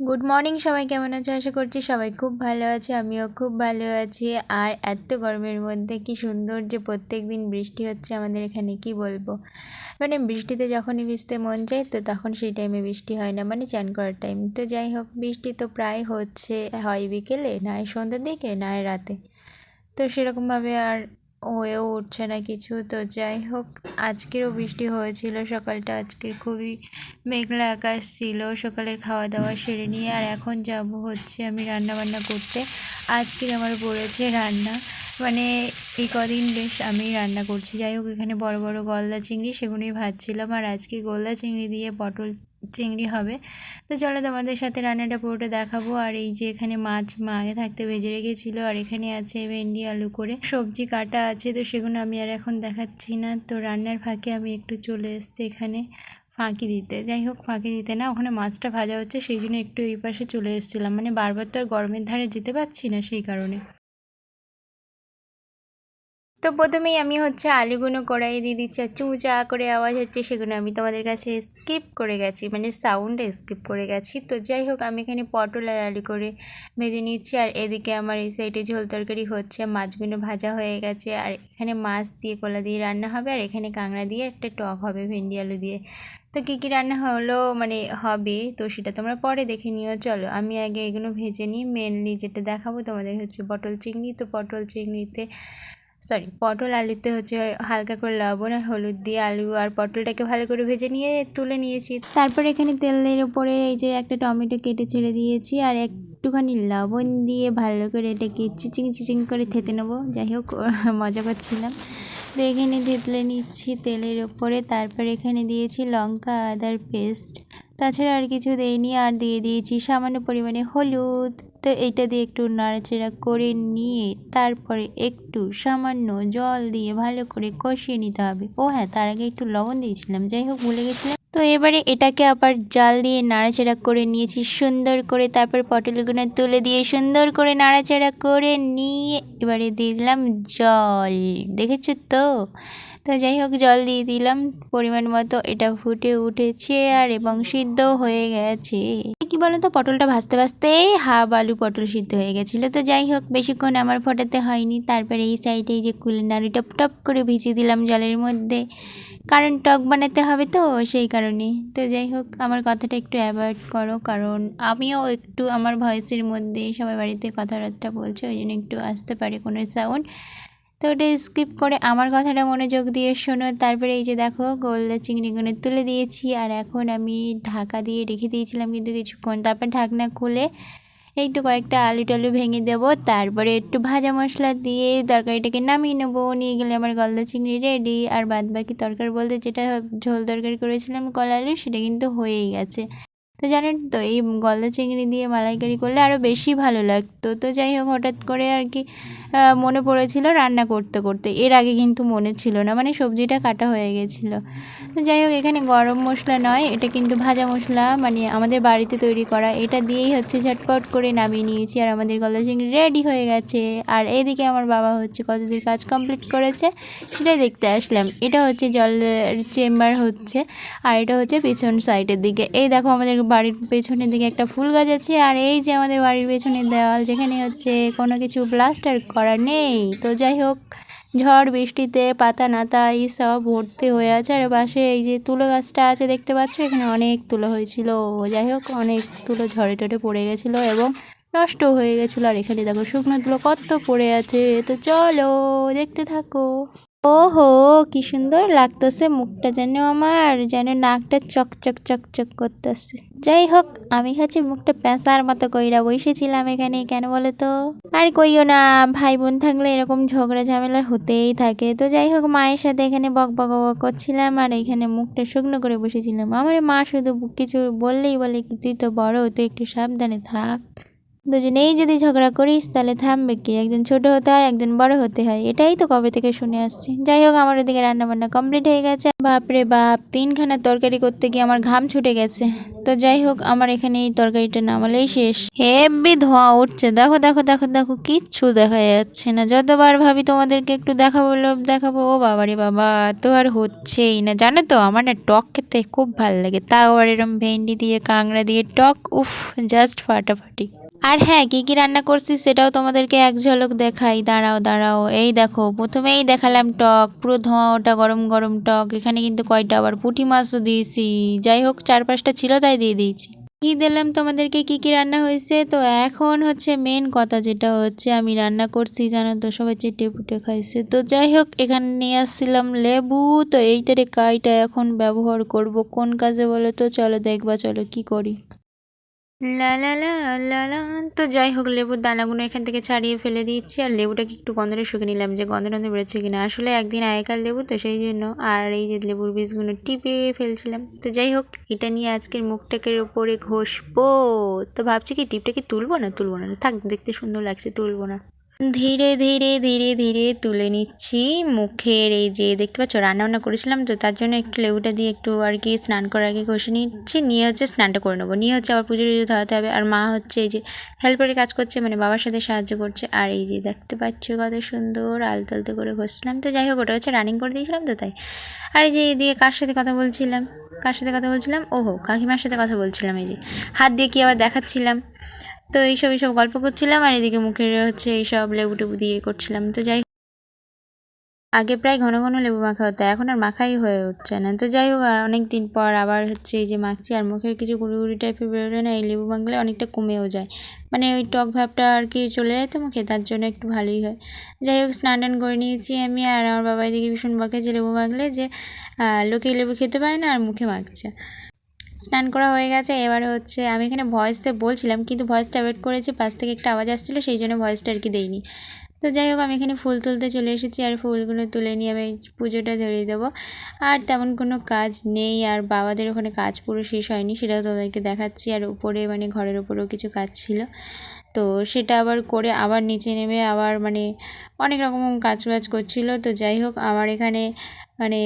Good morning সবাই কেমন আছো? আশা করছি সবাই খুব ভালো আছে, আমিও খুব ভালো আছি। আর এত গরমের মধ্যে কি সুন্দর যে প্রত্যেক দিন বৃষ্টি হচ্ছে, আমাদের এখানে কি বলব? মানে বৃষ্টিতে যখনই ভিজতে মন যায়, তো তখন সেই টাইমে বৃষ্টি হয় না মানে চান করার টাইম তো যাই হোক, বৃষ্টি তো প্রায় হচ্ছে, হয় বিকেলে নয় সন্ধ্যের দিকে নয় রাতে। তো সেরকমভাবে আর হয়েও উঠছে না কিছু। তো যাই হোক, আজকেরও বৃষ্টি হয়েছিল সকালটা। আজকের খুবই মেঘলা আকাশ ছিল, সকালের খাওয়া দাওয়া সেরে নিয়ে আর এখন যাব হচ্ছে আমি রান্না বান্না করতে। আজকের আমার পড়েছে রান্না। মানে এই কদিন বেশ আমি রান্না করছি। যাই হোক, এখানে বড় বড় গলদা চিংড়ি সেগুলোই ভাজছিলাম আর আজকে গলদা চিংড়ি দিয়ে পটল চিংড়ি হবে। তো চলো তোমাদের সাথে রান্নাটা পুরোটা দেখাবো। আর এই যে এখানে মাছ মা আগে থাকতে ভেজে রেখেছিলো, আর এখানে আছে ভেন্ডি, আলু করে সবজি কাটা আছে, তো সেগুলো আমি আর এখন দেখাচ্ছি না। তো রান্নার ফাঁকে আমি একটু চলে এসেছি এখানে ফাঁকি দিতে। যাই হোক, ফাঁকি দিতে না, ওখানে মাছটা ভাজা হচ্ছে, সেই জন্য একটু এই পাশে চলে এসেছিলাম। মানে বারবার তো আর গরমের ধারে যেতে পারছি না সেই কারণে। তো প্রথমেই আমি হচ্ছে আলুগুলো কড়াই দিয়ে দিচ্ছি আর চু চুঁচা করে আওয়াজ হচ্ছে সেগুলো আমি তোমাদের কাছে স্কিপ করে গেছি মানে সাউন্ডে স্কিপ করে গেছি। তো যাই হোক, আমি এখানে পটল আর আলু করে ভেজে নিচ্ছি আর এদিকে আমার এই সাইডে ঝোল তরকারি হচ্ছে, মাছগুলো ভাজা হয়ে গেছে আর এখানে মাছ দিয়ে কলা দিয়ে রান্না হবে আর এখানে কাঁকড়া দিয়ে একটা টক হবে ভেন্ডি আলু দিয়ে। তো কী কী রান্না হলো মানে হবে, তো সেটা তোমরা পরে দেখে নিও। চলো, আমি আগে এগুলো ভেজে নিই মেনলি যেটা দেখাবো তোমাদের হচ্ছে পটল চিংড়ি। তো পটল চিংড়িতে সরি পটল আলুতে হচ্ছে হালকা করে লবণ আর হলুদ দিয়ে আলু আর পটলটাকে ভালো করে ভেজে নিয়ে তুলে নিয়েছি। তারপর এখানে তেলের ওপরে এই যে একটা টমেটো কেটে ছেড়ে দিয়েছি আর এক একটুখানি লবণ দিয়ে ভালো করে এটাকে চিচিং চিচিং করে থেতে নেব। যাই হোক, মজা করছিলাম। তো এখানে থেতলে নিচ্ছি তেলের ওপরে তারপর এখানে দিয়েছি লঙ্কা, আদার পেস্ট। তাছাড়া আর কিছু দেয়নি আর দিয়ে দিয়েছি সামান্য পরিমাণে হলুদ। তো এইটা দিয়ে একটু নাড়াচাড়া করে নিয়ে তারপরে একটু সামান্য জল দিয়ে ভালো করে কষিয়ে নিতে হবে। ও হ্যাঁ তার আগে একটু লবণ দিয়েছিলাম, যাই হোক ভুলে গেছিলাম। তো এবারে এটাকে আবার জাল দিয়ে নাড়াচাড়া করে নিয়েছি, সুন্দর করে। তারপর পটলগুলো তুলে দিয়ে সুন্দর করে নাড়াচাড়া করে নিয়ে এবারে দিয়ে দিলাম জল। দেখেছ তো? তো যাই হোক, জল দিয়ে দিলাম। পরিমাণ মতো এটা ফুটে উঠেছে আর এবং সিদ্ধ হয়ে গেছে। কি বলো তো পটলটা ভাজতে ভাজতেই হাফ আলু পটল সিদ্ধ হয়ে গেছিল। তো যাই হোক, বেশিক্ষণ আমার ফোটাতে হয়নি। তারপরে এই সাইডে যে কুলের নাড়ি টপ টপ করে ভিজিয়ে দিলাম জলের মধ্যে। কারণ টক বানাতে হবে তো, সেই কারণে। তো যাই হোক, আমার কথাটা একটু অ্যাভয়েড করো। কারণ আমিও একটু আমার ভয়েসের মধ্যে সবাই বাড়িতে কথাবার্তা বলছে, ওই জন্য একটু আসতে পারে কোনো সাউন্ড তো ওটা স্কিপ করে আমার কথাটা মনোযোগ দিয়ে শোনো। তারপরে এই যে দেখো, গোল্লা চিংড়িগুলো তুলে দিয়েছি আর এখন আমি ঢাকা দিয়ে রেখে দিয়েছিলাম কিন্তু কিছুক্ষণ। তারপর ঢাকনা খুলে একটু কয়েকটা আলু টালু ভেঙে দেব। তারপরে একটু ভাজা মশলা দিয়ে তরকারিটাকে নামিয়ে নেব। নিয়ে গেলে আমার গলদা চিংড়ি রেডি আর বাদ বাকি তরকারি বলতে যেটা ঝোল তরকারি করেছিলাম কলা আলু, সেটা কিন্তু হয়েই গেছে। তো জানেন তো এই গলদা চিংড়ি দিয়ে মালাইকারি করলে আরও বেশি ভালো লাগতো। তো যাই হোক হঠাৎ করে আর কি মনে পড়েছিল রান্না করতে করতে। এর আগে কিন্তু মনে ছিল না মানে সবজিটা কাটা হয়ে গেছিল। তো যাই হোক এখানে গরম মশলা নয় এটা কিন্তু ভাজা মশলা মানে আমাদের বাড়িতে তৈরি করা। এটা দিয়েই হচ্ছে ঝটপট করে নামিয়ে নিয়েছি আর আমাদের গলদা চিংড়ি রেডি হয়ে গেছে। আর এইদিকে আমার বাবা হচ্ছে কতদূর কাজ কমপ্লিট করেছে সেটাই দেখতে আসলাম। এটা হচ্ছে জলের চেম্বার হচ্ছে আর এটা হচ্ছে পিছন সাইডের দিকে। এই দেখো আমাদের বাড়ির পেছনের দিকে একটা ফুল গাছ আছে, আর এই যে আমাদের বাড়ির পেছনের দেওয়াল, যেখানে হচ্ছে কোনো কিছু প্লাস্টার করা নেই। তো যাই হোক, ঝড়, বৃষ্টিতে, পাতা নাতা, এই সব ভর্তি হয়ে আছে। আর পাশে এই যে তুলো গাছটা আছে, দেখতে পাচ্ছ? এখানে অনেক তুলো হয়েছিল। যাই হোক, অনেক তুলো ঝড়ে টরে পড়ে গেছিল এবং নষ্ট হয়ে গেছিল। আর এখানে দেখো, শুকনো তুলো কত পড়ে আছে। তো চলো, দেখতে থাকো। ওহো, কি সুন্দর লাগতেছে মুখটা যেন আমার, যেন নাকটা চকচক চকচক করতেছে। যাই হোক, আমি হচ্ছে মুখটা পেঁচার মতো কইরা বসেছিলাম এখানে, কেন বলে তো? আর কইও না ভাই বোন থাকলে এরকম ঝগড়া ঝামেলা হতেই থাকে। তো যাই হোক, মায়ের সাথে এখানে বক বক করছিলাম আর এখানে মুখটা শুকনো করে বসেছিলাম। আমার মা শুধু কিছু বললেই বলে কি, তুই তো বড়, তুই একটু সাবধানে থাক। দুজনেই যদি ঝগড়া করিস, তাহলে থামবে কি? একজন ছোট হতে হয়, একজন বড় হতে হয়। এটাই তো কবে থেকে শুনে আসছি। যাই হোক, আমার ওদিকে রান্না বান্না কমপ্লিট হয়ে গেছে। বাপরে বাপ, তিনখানা তরকারি করতে গিয়ে আমার ঘাম ছুটে গেছে। তো যাই হোক, আমার এখানে এই তরকারিটা নামালেই শেষ। হেভি ধোঁয়া উঠছে। দেখো দেখো দেখো দেখো, কিচ্ছু দেখা যাচ্ছে না। যতবার ভাবি তোমাদেরকে একটু দেখাবো, লোভ দেখাবো, ও বাবারে বাবা তো আর হচ্ছেই না। জানো তো, আমার না টক খেতে খুব ভালো লাগে। তাও আর এরম ভেন্ডি দিয়ে কাংড়া দিয়ে টক, উফ জাস্ট ফাটাফাটি। আর হ্যাঁ কী কী রান্না করছি সেটাও তোমাদেরকে এক ঝলক দেখাই। দাঁড়াও দাঁড়াও। এই দেখো, প্রথমেই দেখালাম টক, পুরো ধোঁয়া ওটা গরম গরম টক। এখানে কিন্তু কয়টা? আবার পুঁটি মাছও দিয়েছি। যাই হোক চার পাঁচটা ছিল তাই দিয়ে দিয়েছি। কি দিলাম তোমাদেরকে? কি কি রান্না হয়েছে? তো এখন হচ্ছে মেন কথা যেটা হচ্ছে, আমি রান্না করছি, জানো তো, সবাই চেটে পুটে খাইছে। তো যাই হোক, এখানে নিয়ে আসছিলাম লেবু। তো এইটারে কাইটা এখন ব্যবহার করব। কোন কাজে বলো তো? চলো দেখবা, চলো কি করি। লা লা তো যাই হোক, লেবুর দানাগুলো এখান থেকে ছাড়িয়ে ফেলে দিচ্ছি, আর লেবুটাকে একটু গন্ধটা শুকে নিলাম যে গন্ধ টন্ধ বেরোচ্ছে কিনা। আসলে একদিন আগেকার লেবু তো সেই জন্য। আর এই যে লেবুর বীজগুলো টিপে ফেলছিলাম। তো যাই হোক, এটা নিয়ে আজকের মুখটাকের ওপরে ঘষবো। তো ভাবছি কি টিপটা কি তুলবো না? তুলবো না। থাক, দেখতে সুন্দর লাগছে, তুলবো না। ধীরে ধীরে ধীরে ধীরে তুলে নিচ্ছি মুখের এই যে দেখতে পাচ্ছ রান্না বান্না করেছিলাম তো তার জন্য একটু লেবুটা দিয়ে একটু আর কি স্নান করার আগে কষে নিচ্ছি। নিয়ে হচ্ছে স্নানটা করে নেব। নিয়ে হচ্ছে আবার পুজো টুজো ধরাতে হবে। আর মা হচ্ছে এই যে হেল্পারে কাজ করছে মানে বাবার সাথে সাহায্য করছে। আর এই যে দেখতে পাচ্ছ কত সুন্দর আলতো আলতো করে ঘষছিলাম তো যাই হোক, ওটা হচ্ছে রানিং করে দিয়েছিলাম তো তাই। আর এই যে এদিকে কার সাথে কথা বলছিলাম? কার সাথে কথা বলছিলাম? ওহো, কাকিমার সাথে কথা বলছিলাম এই যে। হাত দিয়ে কি আবার দেখাচ্ছিলাম? তো এইসব এইসব গল্প করছিলাম আর এদিকে মুখের হচ্ছে এইসব লেবু টেবু দিয়ে করছিলাম। তো যাই আগে প্রায় ঘন ঘন লেবু মাখা হতো, এখন আর মাখাই হয়ে উঠছে না। তো যাই হোক, আর অনেক দিন পর আবার হচ্ছে এই যে মাখছি আর মুখের কিছু গুঁড়ি টাইপের বেরোলে না, এই লেবু মাখলে অনেকটা কমেও যায়। মানে ওই টক ভাবটা আর কি চলে যায় তো মুখে, তার জন্য একটু ভালোই হয়। যাই হোক, স্নান টান করে নিয়েছি আমি আর আমার বাবা এদিকে ভীষণ বকে যে লেবু মাখলে যে লোকে লেবু খেতে পারে না আর মুখে মাখছে। স্নান করা হয়ে গেছে। এবারে হচ্ছে আমি এখানে ভয়েসতে বলছিলাম, কিন্তু ভয়েসটা ওয়েট করেছি পাশ থেকে একটা আওয়াজ আসছিল, সেই জন্য ভয়েসটা আর কি দেইনি। তো যাই হোক, আমি এখানে ফুল তুলতে চলে এসেছি আর ফুলগুলো তুলে নিয়ে আমি পুজোটা ধরিয়ে দেবো। আর তেমন কোনো কাজ নেই, আর বাবাদের ওখানে কাজ পুরো শেষ হয়নি, সেটাও তোদেরকে দেখাচ্ছি। আর উপরে মানে ঘরের উপরেও কিছু কাজ ছিল। তো সেটা আবার করে আবার নিচে নেমে আবার মানে অনেক রকম কাজ বাজ করছিল। তো যাই হোক, আমার এখানে মানে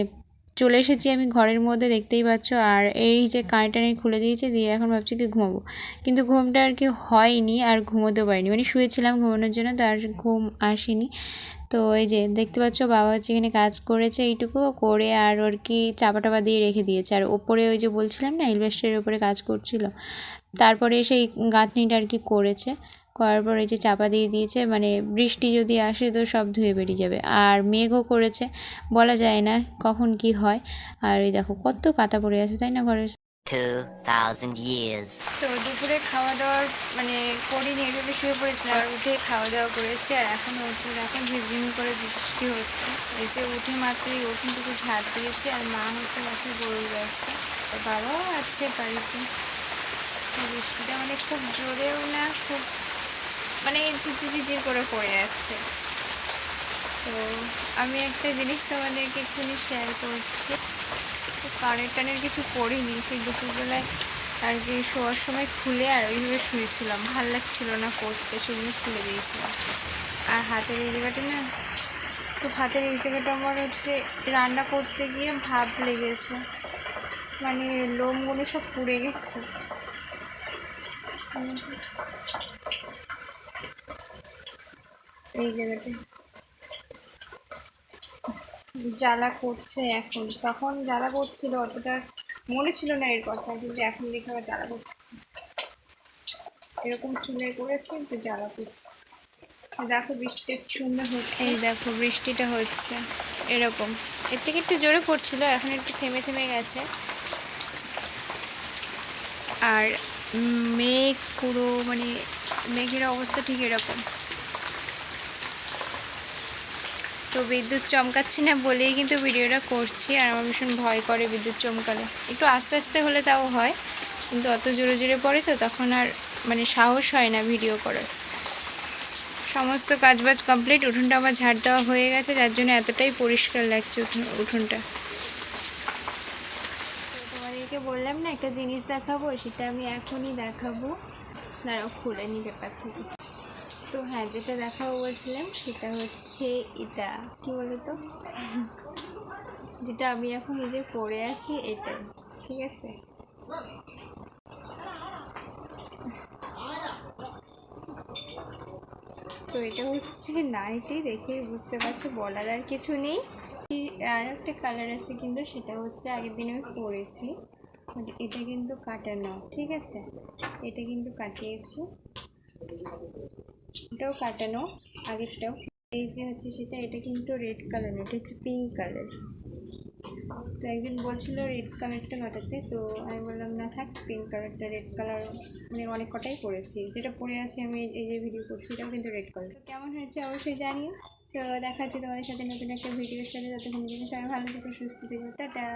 চলে এসেছি আমি ঘরের মধ্যে, দেখতেই পাচ্ছ। আর এই যে কানে টানে খুলে দিয়েছে, দিয়ে এখন ভাবছি কি ঘুমাবো। কিন্তু ঘুমটা আর কি হয়নি আর ঘুমোতেও পারিনি। মানে শুয়েছিলাম ঘুমানোর জন্য, তো আর ঘুম আসেনি। তো এই যে দেখতে পাচ্ছ, বাবা হচ্ছে এখানে কাজ করেছে এইটুকু, করে আর ওর কি চাপা টাপা দিয়ে রেখে দিয়েছে। আর ওপরে ওই যে বলছিলাম না ইলভেস্টারের ওপরে কাজ করছিল। তারপরে সেই গাঁথনিটা আর কি করেছে। করার পর এই যে চাপা দিয়ে দিয়েছে মানে বৃষ্টি যদি আসে তো সব ধুয়ে বেরিয়ে যাবে। আর মেঘও করেছে বলা যায় না কখন কি হয়। আর এই দেখো কত পাতা পড়ে আছে তাই না ঘরের তো দুপুরে খাওয়া দাওয়ার মানে করিনি এভাবে শুয়ে পড়েছিলাম আর উঠে খাওয়া দাওয়া করেছি আর এখন হচ্ছে এখন ঝিমঝিম করে বৃষ্টি হচ্ছে। এই যে উঠে মাত্রই ওখানটুকু ঝাড় দিয়েছি আর মা হচ্ছে গাছে গরু গেছে। বাবাও আছে বাড়িতে। বৃষ্টিটা মানে খুব জোরেও না খুব মানে ঝিঝি করে পড়ে যাচ্ছে। তো আমি একটা জিনিস তোমাদেরকে এক্ষুনি শেয়ার করছি। কানের টানের কিছু পরিনি সেই দুপুরবেলায় আর কি শোয়ার সময় খুলে আর ওইভাবে শুয়েছিলাম। ভালো লাগছিল না পড়তে, সেজন্য খুলে দিয়েছিলাম। আর হাতের এই না তো হাতের এই আমার হচ্ছে রান্না করতে গিয়ে ভাব লেগেছে। মানে লোমগুলো সব পুড়ে গেছে। এই জায়গাটা। জ্বালা করছে এখন। তখন জ্বালা করছিল, অতটা মনে ছিল না এর কথা, কিন্তু এখন দেখে আবার জ্বালা করছে। এরকম চুলে করেছে তো জ্বালা করছে। দেখো বৃষ্টিটা কি সুন্দর হচ্ছে। এই দেখো বৃষ্টিটা হচ্ছে, এরকম। এর থেকে একটু জোরে পড়ছিল, এখন একটু থেমে থেমে গেছে। আর মেঘ পুরো মানে মেঘের অবস্থা ঠিক এরকম। তো বিদ্যুৎ চমকাচ্ছি না বলেই কিন্তু ভিডিওটা করছি, আর আমার ভীষণ ভয় করে বিদ্যুৎ চমকালে। একটু আস্তে আস্তে হলে তাও হয়, কিন্তু অত জোরে জোরে পড়ে তো তখন আর মানে সাহস হয় না ভিডিও করার। সমস্ত কাজবাজ কমপ্লিট, উঠোনটা আমার ঝাড় দেওয়া হয়ে গেছে, যার জন্য এতটাই পরিষ্কার লাগছে উঠোন উঠোনটা। তোমাদেরকে বললাম না, একটা জিনিস দেখাবো, সেটা আমি এখনই দেখাবো। দাঁড়াও খুলে নি পেপার থেকে তো হ্যাঁ যেটা দেখাবো বলছিলাম, সেটা হচ্ছে এটা। কি বলো তো যেটা আমি এখন নিজে পরে আছি, এটা। ঠিক আছে? তো এটা হচ্ছে নাইটি, দেখে বুঝতে পারছ, বলার আর কিছু নেই। আর একটা কালার আছে কিন্তু, সেটা হচ্ছে আগের দিন আমি পরেছি। এটা কিন্তু কাটানো ঠিক আছে? এটা কিন্তু কাটিয়েছি। এটাও কাটানো, আগেরটাও। এই যে হচ্ছে সেটা, এটা কিন্তু রেড কালার এটা হচ্ছে পিঙ্ক কালার তো একজন বলছিল রেড কালারটা কাটাতে, তো আমি বললাম, না থাক পিঙ্ক কালারটা রেড কালার মানে অনেক কটাই পরেছি যেটা পরে আছে, আমি এই যে ভিডিও করছি, এটাও কিন্তু রেড কালার তো কেমন হয়েছে? অবশ্যই জানিও। তো দেখা হচ্ছে তোমাদের সাথে নতুন একটা ভিডিওর সাথে। ততক্ষণ জন্য সবাই ভালো থেকো, সুস্থ থেকো। টাটা!